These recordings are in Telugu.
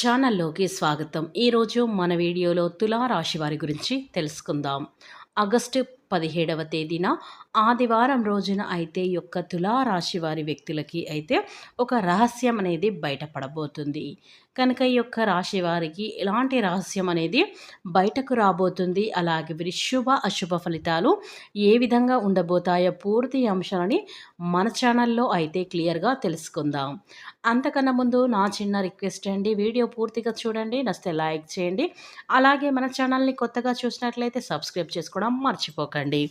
ఛానల్లోకి స్వాగతం. ఈరోజు మన వీడియోలో తులారాశి వారి గురించి తెలుసుకుందాం. ఆగస్టు పదిహేడవ తేదీన ఆదివారం రోజున అయితే యొక్క తులారాశి వారి వ్యక్తులకి అయితే ఒక రహస్యం అనేది బయటపడబోతుంది. కనుక ఈ యొక్క రాశి వారికి ఎలాంటి రహస్యం అనేది బయటకు రాబోతుంది అలాగే వీరి శుభ అశుభ ఫలితాలు ఏ విధంగా ఉండబోతాయో పూర్తి అంశాలని మన ఛానల్లో అయితే క్లియర్గా తెలుసుకుందాం. అంతకన్నా ముందు నా చిన్న రిక్వెస్ట్ అండి వీడియో పూర్తిగా చూడండి నస్తే లైక్ చేయండి అలాగే మన ఛానల్ని కొత్తగా చూసినట్లయితే సబ్స్క్రైబ్ చేసుకోవడం మర్చిపోకండి.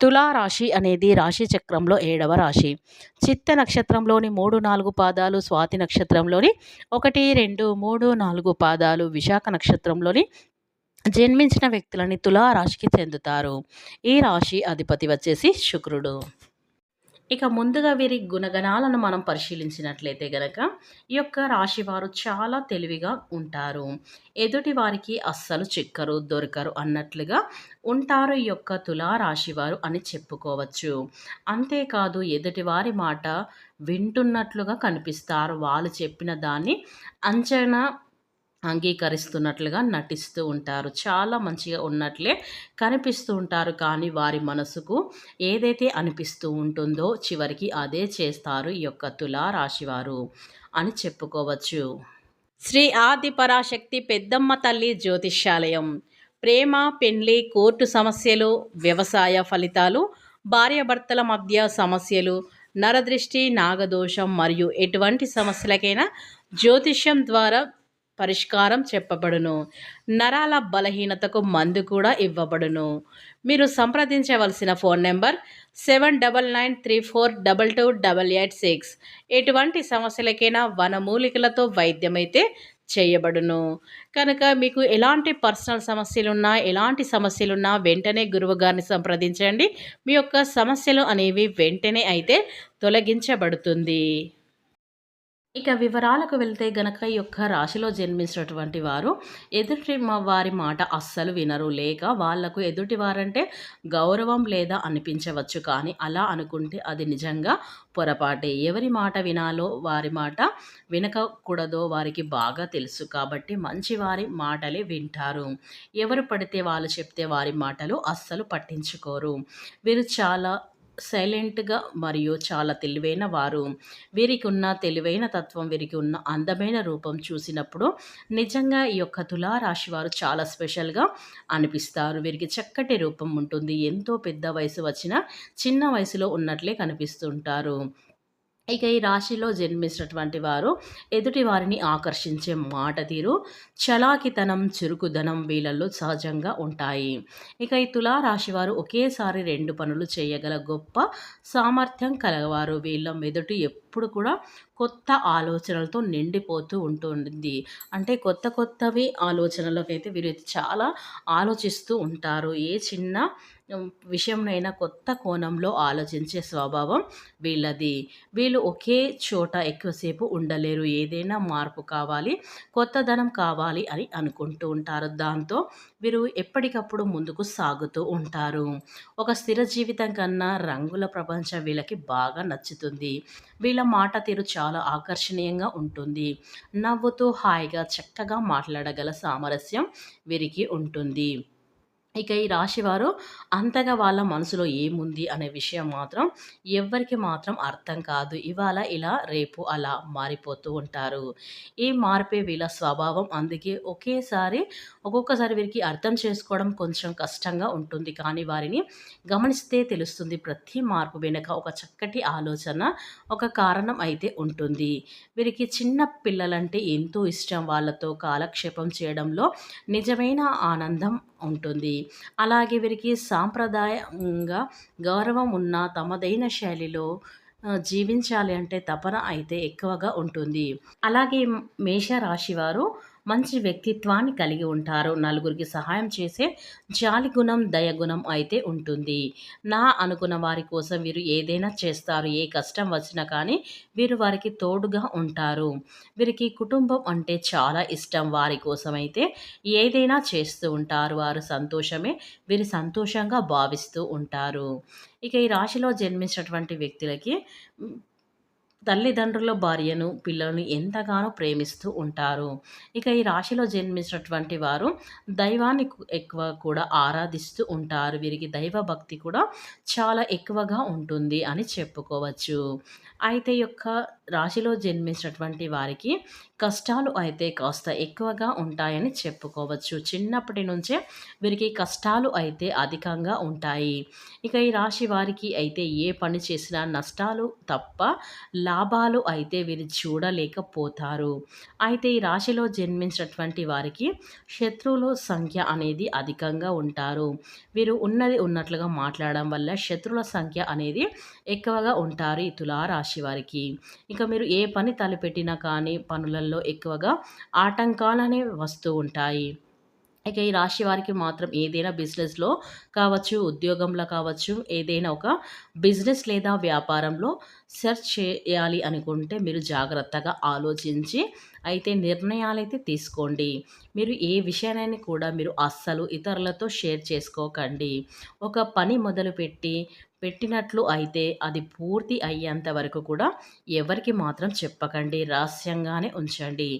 తులారాశి అనేది రాశి చక్రంలో ఏడవ రాశి. చిత్త నక్షత్రంలోని మూడు నాలుగు పాదాలు స్వాతి నక్షత్రంలోని ఒకటి రెండు మూడు నాలుగు పాదాలు విశాఖ నక్షత్రంలోని జన్మించిన వ్యక్తులని తులారాశికి చెందుతారు. ఈ రాశి అధిపతి వచ్చేసి శుక్రుడు. ఇక ముందుగా వీరి గుణగణాలను మనం పరిశీలించినట్లయితే గనక ఈ యొక్క రాశి వారు చాలా తెలివిగా ఉంటారు. ఎదుటి వారికి అస్సలు చిక్కరు దొరకరు అన్నట్లుగా ఉంటారు ఈ యొక్క తులారాశి వారు అని చెప్పుకోవచ్చు. అంతేకాదు ఎదుటి వారి మాట వింటున్నట్లుగా కనిపిస్తారు. వాళ్ళు చెప్పిన దాన్ని అంచనా అంగీకరిస్తున్నట్లుగా నటిస్తూ ఉంటారు. చాలా మంచిగా ఉన్నట్లే కనిపిస్తూ ఉంటారు. కానీ వారి మనసుకు ఏదైతే అనిపిస్తూ ఉంటుందో చివరికి అదే చేస్తారు ఈ యొక్క తులా రాశివారు అని చెప్పుకోవచ్చు. శ్రీ ఆది పరాశక్తి పెద్దమ్మ తల్లి జ్యోతిష్యాలయం. ప్రేమ పెండ్లి కోర్టు సమస్యలు వ్యవసాయ ఫలితాలు భార్యాభర్తల మధ్య సమస్యలు నరదృష్టి నాగదోషం మరియు ఎటువంటి సమస్యలకైనా జ్యోతిష్యం ద్వారా పరిష్కారం చెప్పబడును. నరాల బలహీనతకు మందు కూడా ఇవ్వబడును. మీరు సంప్రదించవలసిన phone number seven double nine three four double two double eight six. ఎటువంటి సమస్యలకైనా వనమూలికలతో వైద్యమైతే చేయబడును. కనుక మీకు ఎలాంటి పర్సనల్ సమస్యలున్నా ఎలాంటి సమస్యలున్నా వెంటనే గురువు గారిని సంప్రదించండి. మీ యొక్క సమస్యలు అనేవి వెంటనే అయితే తొలగించబడుతుంది. ఇక వివరాలకు వెళ్తే గనక ఈ యొక్క రాశిలో జన్మించినటువంటి వారు ఎదుటి వారి మాట అస్సలు వినరు. లేక వాళ్ళకు ఎదుటి వారంటే గౌరవం లేదా అనిపించవచ్చు. కానీ అలా అనుకుంటే అది నిజంగా పొరపాటే. ఎవరి మాట వినాలో వారి మాట వినకూడదో వారికి బాగా తెలుసు. కాబట్టి మంచి వారి మాటలే వింటారు. ఎవరు పడితే వాళ్ళు చెప్తే వారి మాటలు అస్సలు పట్టించుకోరు. వీరు చాలా సైలెంట్గా మరియు చాలా తెలివైన వారు. వీరికి ఉన్న తెలివైన తత్వం వీరికి ఉన్న అందమైన రూపం చూసినప్పుడు నిజంగా ఈ యొక్క తులారాశి వారు చాలా స్పెషల్గా అనిపిస్తారు. వీరికి చక్కటి రూపం ఉంటుంది. ఎంతో పెద్ద వయసు వచ్చిన చిన్న వయసులో ఉన్నట్లే కనిపిస్తుంటారు. ఇక ఈ రాశిలో జన్మించినటువంటి వారు ఎదుటి వారిని ఆకర్షించే మాట తీరు చలాకితనం చురుకుదనం వీళ్ళల్లో సహజంగా ఉంటాయి. ఇక ఈ తులారాశి వారు ఒకేసారి రెండు పనులు చేయగల గొప్ప సామర్థ్యం కలగవారు వీళ్ళ మెదడు ఎప్పుడు కూడా కొత్త ఆలోచనలతో నిండిపోతూ ఉంటుంది. అంటే కొత్త కొత్తవి ఆలోచనలకైతే వీరైతే చాలా ఆలోచిస్తూ ఉంటారు. ఏ చిన్న విషయంనైనా కొత్త కోణంలో ఆలోచించే స్వభావం వీళ్ళది. వీళ్ళు ఒకే చోట ఎక్కువసేపు ఉండలేరు. ఏదైనా మార్పు కావాలి కొత్తదనం కావాలి అని అనుకుంటూ ఉంటారు. దాంతో వీరు ఎప్పటికప్పుడు ముందుకు సాగుతూ ఉంటారు. ఒక స్థిర జీవితం కన్నా రంగుల ప్రపంచం వీళ్ళకి బాగా నచ్చుతుంది. వీళ్ళ మాట తీరు చాలా ఆకర్షణీయంగా ఉంటుంది. నవ్వుతూ హాయిగా చక్కగా మాట్లాడగల సామరస్యం వీరికి ఉంటుంది. ఇక ఈ రాశివారు అంతగా వాళ్ళ మనసులో ఏముంది అనే విషయం మాత్రం ఎవ్వరికి మాత్రం అర్థం కాదు. ఇవాళ ఇలా రేపు అలా మారిపోతూ ఉంటారు. ఈ మార్పే వీళ్ళ స్వభావం. అందుకే ఒకేసారి ఒక్కొక్కసారి వీరికి అర్థం చేసుకోవడం కొంచెం కష్టంగా ఉంటుంది. కానీ వారిని గమనిస్తే తెలుస్తుంది ప్రతి మార్పు వెనుక ఒక చక్కటి ఆలోచన ఒక కారణం అయితే ఉంటుంది. వీరికి చిన్న పిల్లలంటే ఎంతో ఇష్టం. వాళ్ళతో కాలక్షేపం చేయడంలో నిజమైన ఆనందం ఉంటుంది. అలాగే వీరికి సాంప్రదాయంగా గౌరవం ఉన్న తమదైన శైలిలో జీవించాలి అంటే తపన అయితే ఎక్కువగా ఉంటుంది. అలాగే మేషరాశి వారు మంచి వ్యక్తిత్వాన్ని కలిగి ఉంటారు. నలుగురికి సహాయం చేసే జాలి గుణం దయగుణం అయితే ఉంటుంది. నా అనుకున్న వారి కోసం వీరు ఏదైనా చేస్తారు. ఏ కష్టం వచ్చినా కానీ వీరు వారికి తోడుగా ఉంటారు. వీరికి కుటుంబం అంటే చాలా ఇష్టం. వారి కోసం అయితే ఏదైనా చేస్తూ ఉంటారు. వారు సంతోషమే. వీరు సంతోషంగా భావిస్తూ ఉంటారు. ఇక ఈ రాశిలో జన్మించినటువంటి వ్యక్తులకి తల్లిదండ్రుల భార్యను పిల్లలను ఎంతగానో ప్రేమిస్తూ ఉంటారు. ఇక ఈ రాశిలో జన్మించినటువంటి వారు దైవాన్ని ఎక్కువ కూడా ఆరాధిస్తూ ఉంటారు. వీరికి దైవ భక్తి కూడా చాలా ఎక్కువగా ఉంటుంది అని చెప్పుకోవచ్చు. అయితే యొక్క రాశిలో జన్మించినటువంటి వారికి కష్టాలు అయితే కాస్త ఎక్కువగా ఉంటాయని చెప్పుకోవచ్చు. చిన్నప్పటి నుంచే వీరికి కష్టాలు అయితే అధికంగా ఉంటాయి. ఇక ఈ రాశి వారికి అయితే ఏ పని చేసినా నష్టాలు తప్ప లాభాలు అయితే వీరు చూడలేకపోతారు. అయితే ఈ రాశిలో జన్మించినటువంటి వారికి శత్రువుల సంఖ్య అనేది అధికంగా ఉంటారు. వీరు ఉన్నది ఉన్నట్లుగా మాట్లాడడం వల్ల శత్రువుల సంఖ్య అనేది ఎక్కువగా ఉంటారు ఈ తులారాశి వారికి. ఇక మీరు ఏ పని తలపెట్టినా కానీ పనులలో ఎక్కువగా ఆటంకాలనే వస్తూ ఉంటాయి. ఇక ఈ రాశి వారికి మాత్రం ఏదైనా బిజినెస్లో కావచ్చు ఉద్యోగంలో కావచ్చు ఏదైనా ఒక బిజినెస్ లేదా వ్యాపారంలో సెర్చ్ చేయాలి అనుకుంటే మీరు జాగ్రత్తగా ఆలోచించి అయితే నిర్ణయాలు అయితే తీసుకోండి. మీరు ఏ విషయాన్ని కూడా మీరు అస్సలు ఇతరులతో షేర్ చేసుకోకండి. ఒక పని మొదలుపెట్టి పెట్టినట్లు అయితే అది పూర్తి అయ్యేంత వరకు కూడా ఎవరికి మాత్రం చెప్పకండి రహస్యంగానే ఉంచండి.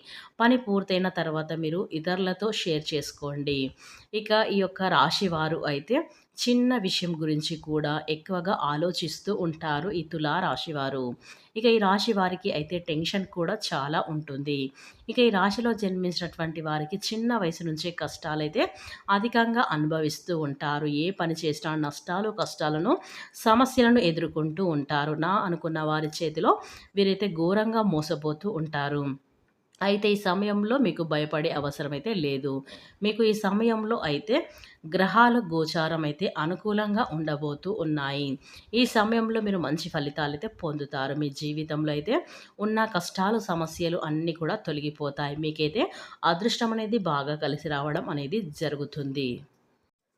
పని పూర్తయిన తర్వాత మీరు ఇతరులతో షేర్ చేసుకోండి. ఇక ఈ యొక్క రాశి వారు అయితే చిన్న విషయం గురించి కూడా ఎక్కువగా ఆలోచిస్తూ ఉంటారు ఈ తులా రాశివారు. ఇక ఈ రాశి వారికి అయితే టెన్షన్ కూడా చాలా ఉంటుంది. ఇక ఈ రాశిలో జన్మించినటువంటి వారికి చిన్న వయసు నుంచే కష్టాలైతే అధికంగా అనుభవిస్తూ ఉంటారు. ఏ పని చేసినా నష్టాలు కష్టాలను సమస్యలను ఎదుర్కొంటూ ఉంటారు. నా అనుకున్న వారి చేతిలో వీరైతే ఘోరంగా మోసపోతూ ఉంటారు. అయితే ఈ సమయంలో మీకు భయపడే అవసరం అయితే లేదు. మీకు ఈ సమయంలో అయితే గ్రహాల గోచారం అయితే అనుకూలంగా ఉండబోతూ ఉన్నాయి. ఈ సమయంలో మీరు మంచి ఫలితాలు అయితే పొందుతారు. మీ జీవితంలో అయితే ఉన్న కష్టాలు సమస్యలు అన్నీ కూడా తొలగిపోతాయి. మీకైతే అదృష్టం అనేది బాగా కలిసి రావడం అనేది జరుగుతుంది.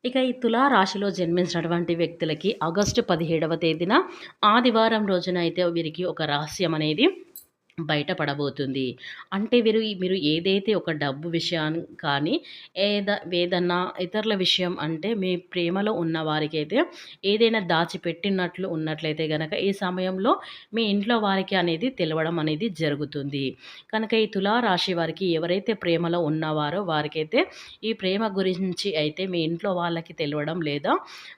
ఇక ఈ తులారాశిలో జన్మించినటువంటి వ్యక్తులకి ఆగస్టు పదిహేడవ తేదీన ఆదివారం రోజున అయితే వీరికి ఒక రహస్యం అనేది బయటపడబోతుంది. అంటే వీరు మీరు ఏదైతే ఒక డబ్బు విషయం కానీ ఏద ఏదన్నా ఇతరుల విషయం అంటే మీ ప్రేమలో ఉన్న వారికైతే ఏదైనా దాచిపెట్టినట్లు ఉన్నట్లయితే కనుక ఈ సమయంలో మీ ఇంట్లో వారికి అనేది తెలవడం అనేది జరుగుతుంది. కనుక ఈ తులారాశి వారికి ఎవరైతే ప్రేమలో ఉన్నవారో వారికైతే ఈ ప్రేమ గురించి అయితే మీ ఇంట్లో వాళ్ళకి తెలవడం లేదా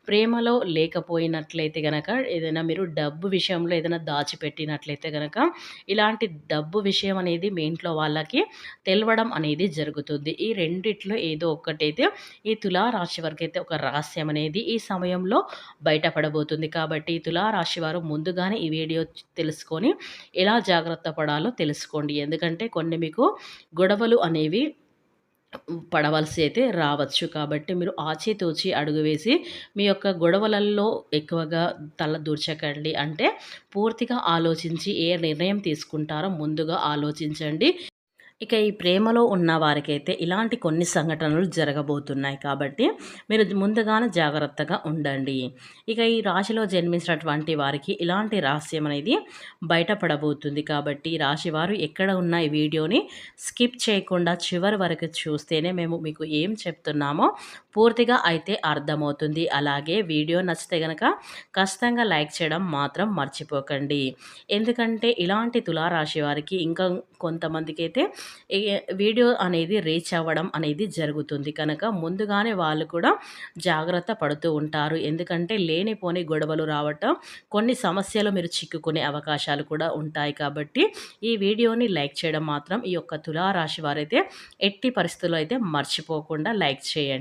ప్రేమలో లేకపోయినట్లయితే కనుక ఏదైనా మీరు డబ్బు విషయంలో ఏదైనా దాచిపెట్టినట్లయితే కనుక ఇలాంటి డబ్బు విషయం అనేది మీ ఇంట్లో వాళ్ళకి తెలవడం అనేది జరుగుతుంది. ఈ రెండిట్లో ఏదో ఒక్కటైతే ఈ తులారాశి వారికి అయితే ఒక రహస్యం అనేది ఈ సమయంలో బయటపడబోతుంది. కాబట్టి తులారాశి వారు ముందుగానే ఈ వీడియో తెలుసుకొని ఎలా జాగ్రత్త పడాలో తెలుసుకోండి. ఎందుకంటే కొన్ని మీకు గొడవలు అనేవి పడవలసి అయితే రావచ్చు. కాబట్టి మీరు ఆచితూచి అడుగు వేసి మీ యొక్క గొడవలలో ఎక్కువగా తల దూర్చకండి. అంటే పూర్తిగా ఆలోచించి ఏ నిర్ణయం తీసుకుంటారో ముందుగా ఆలోచించండి. ఇక ఈ ప్రేమలో ఉన్న వారికైతే ఇలాంటి కొన్ని సంఘటనలు జరగబోతున్నాయి కాబట్టి మీరు ముందుగానే జాగ్రత్తగా ఉండండి. ఇక ఈ రాశిలో జన్మించినటువంటి వారికి ఇలాంటి రహస్యం అనేది బయటపడబోతుంది కాబట్టి రాశి వారు ఎక్కడ ఉన్న ఈ వీడియోని స్కిప్ చేయకుండా చివరి వరకు చూస్తేనే మేము మీకు ఏం చెప్తున్నామో పూర్తిగా అయితే అర్థమవుతుంది. అలాగే వీడియో నచ్చితే కనుక ఖచ్చితంగా లైక్ చేయడం మాత్రం మర్చిపోకండి. ఎందుకంటే ఇలాంటి తులారాశి వారికి ఇంకా కొంతమందికి అయితే వీడియో అనేది రీచ్ అవ్వడం అనేది జరుగుతుంది. కనుక ముందుగానే వాళ్ళు కూడా జాగ్రత్త పడుతూ ఉంటారు. ఎందుకంటే లేనిపోని గొడవలు రావటం కొన్ని సమస్యలు మీరు చిక్కుకునే అవకాశాలు కూడా ఉంటాయి కాబట్టి ఈ వీడియోని లైక్ చేయడం మాత్రం ఈ యొక్క తులారాశి వారైతే ఎట్టి పరిస్థితుల్లో అయితే మర్చిపోకుండా లైక్ చేయండి.